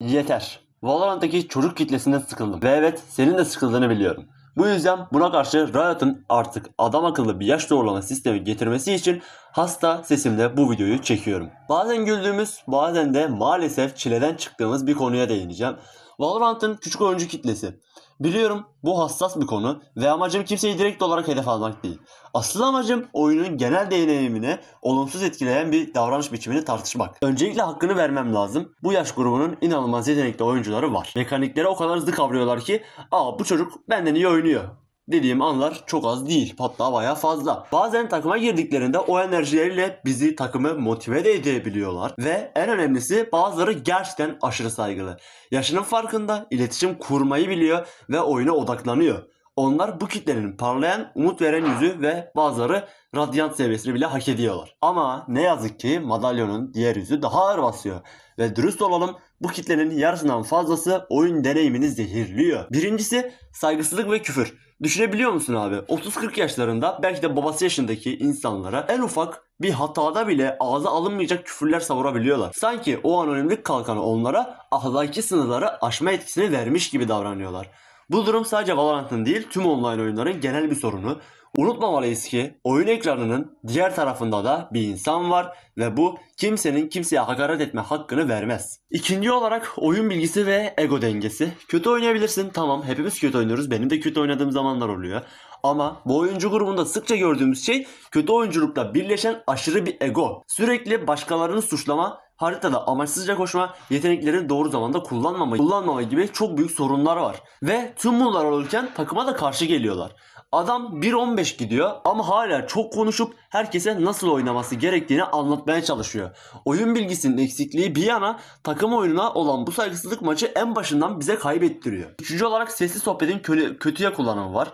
Yeter. Valorant'taki çocuk kitlesinden sıkıldım. Ve evet senin de sıkıldığını biliyorum. Bu yüzden buna karşı Riot'ın artık adam akıllı bir yaş doğrulama sistemi getirmesi için hasta sesimle bu videoyu çekiyorum. Bazen güldüğümüz bazen de maalesef çileden çıktığımız bir konuya değineceğim. Valorant'ın küçük oyuncu kitlesi. Biliyorum bu hassas bir konu ve amacım kimseyi direkt olarak hedef almak değil. Asıl amacım oyunun genel deneyimine olumsuz etkileyen bir davranış biçimini tartışmak. Öncelikle hakkını vermem lazım. Bu yaş grubunun inanılmaz yetenekli oyuncuları var. Mekanikleri o kadar hızlı kavruyorlar ki aa bu çocuk benden iyi oynuyor dediğim anlar çok az değil. Hatta bayağı fazla. Bazen takıma girdiklerinde o enerjileriyle bizi takımı motive de edebiliyorlar. Ve en önemlisi bazıları gerçekten aşırı saygılı. Yaşının farkında, iletişim kurmayı biliyor ve oyuna odaklanıyor. Onlar bu kitlenin parlayan, umut veren yüzü ve bazıları radyant seviyesini bile hak ediyorlar. Ama ne yazık ki madalyonun diğer yüzü daha ağır basıyor. Ve dürüst olalım bu kitlenin yarısından fazlası oyun deneyimini zehirliyor. Birincisi saygısızlık ve küfür. Düşünebiliyor musun abi? 30-40 yaşlarında belki de babası yaşındaki insanlara en ufak bir hatada bile ağza alınmayacak küfürler savurabiliyorlar. Sanki o anonimlik kalkanı onlara ahlaki sınırları aşma etkisini vermiş gibi davranıyorlar. Bu durum sadece Valorant'ın değil tüm online oyunların genel bir sorunu. Unutmamalıyız ki oyun ekranının diğer tarafında da bir insan var ve bu kimsenin kimseye hakaret etme hakkını vermez. İkinci olarak oyun bilgisi ve ego dengesi. Kötü oynayabilirsin tamam hepimiz kötü oynuyoruz benim de kötü oynadığım zamanlar oluyor. Ama bu oyuncu grubunda sıkça gördüğümüz şey kötü oyunculukla birleşen aşırı bir ego. Sürekli başkalarını suçlama, haritada amaçsızca koşma, yeteneklerini doğru zamanda kullanmama, kullanmama gibi çok büyük sorunlar var. Ve tüm bunlar olurken takıma da karşı geliyorlar. Adam 1.15 gidiyor ama hala çok konuşup herkese nasıl oynaması gerektiğini anlatmaya çalışıyor. Oyun bilgisinin eksikliği bir yana takım oyununa olan bu saygısızlık maçı en başından bize kaybettiriyor. Üçüncü olarak sesli sohbetin kö- kötüye kullanımı var.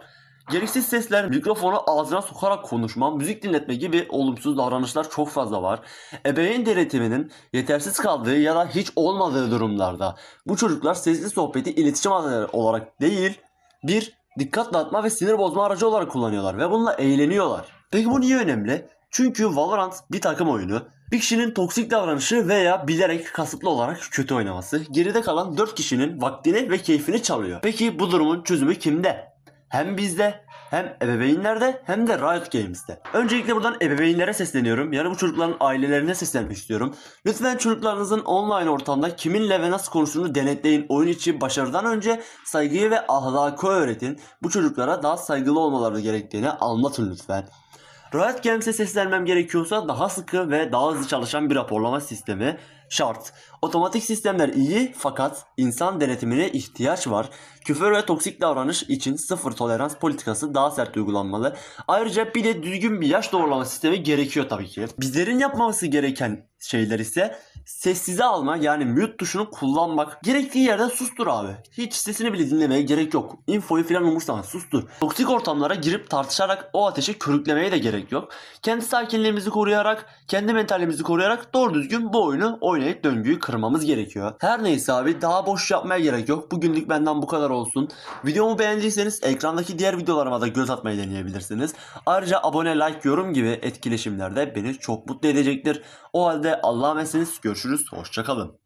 Gereksiz sesler, mikrofonu ağzına sokarak konuşma, müzik dinletme gibi olumsuz davranışlar çok fazla var. Ebeveyn denetiminin yetersiz kaldığı ya da hiç olmadığı durumlarda bu çocuklar sesli sohbeti iletişim aracı olarak değil, bir dikkat dağıtma ve sinir bozma aracı olarak kullanıyorlar ve bununla eğleniyorlar. Peki bu niye önemli? Çünkü Valorant bir takım oyunu. Bir kişinin toksik davranışı veya bilerek kasıtlı olarak kötü oynaması geride kalan 4 kişinin vaktini ve keyfini çalıyor. Peki bu durumun çözümü kimde? Hem bizde hem ebeveynlerde hem de Riot Games'te. Öncelikle buradan ebeveynlere sesleniyorum. Yani bu çocukların ailelerine seslenmek istiyorum. Lütfen çocuklarınızın online ortamda kiminle ve nasıl konuştuğunu denetleyin. Oyun içi başarıdan önce saygıyı ve ahlakı öğretin. Bu çocuklara daha saygılı olmaları gerektiğini anlatın lütfen. Riot Games'e seslenmem gerekiyorsa daha sıkı ve daha hızlı çalışan bir raporlama sistemi şart. Otomatik sistemler iyi fakat insan denetimine ihtiyaç var. Küfür ve toksik davranış için sıfır tolerans politikası daha sert uygulanmalı. Ayrıca bir de düzgün bir yaş doğrulama sistemi gerekiyor tabii ki. Bizlerin yapmaması gereken şeyler ise sessize alma yani mute tuşunu kullanmak. Gerektiği yerde sustur abi. Hiç sesini bile dinlemeye gerek yok. Infoyu falan umursama sustur. Toksik ortamlara girip tartışarak o ateşi körüklemeye de gerek yok. Kendi sakinliğimizi koruyarak, kendi mentalimizi koruyarak doğru düzgün bu oyunu oynayıp döngüyü kırmamız gerekiyor. Her neyse abi daha boş yapmaya gerek yok. Bugünlük benden bu kadar olsun. Videomu beğendiyseniz ekrandaki diğer videolarıma da göz atmayı deneyebilirsiniz. Ayrıca abone, like, yorum gibi etkileşimler de beni çok mutlu edecektir. O halde Allah'a emanetsiniz. Görüşürüz. Hoşçakalın.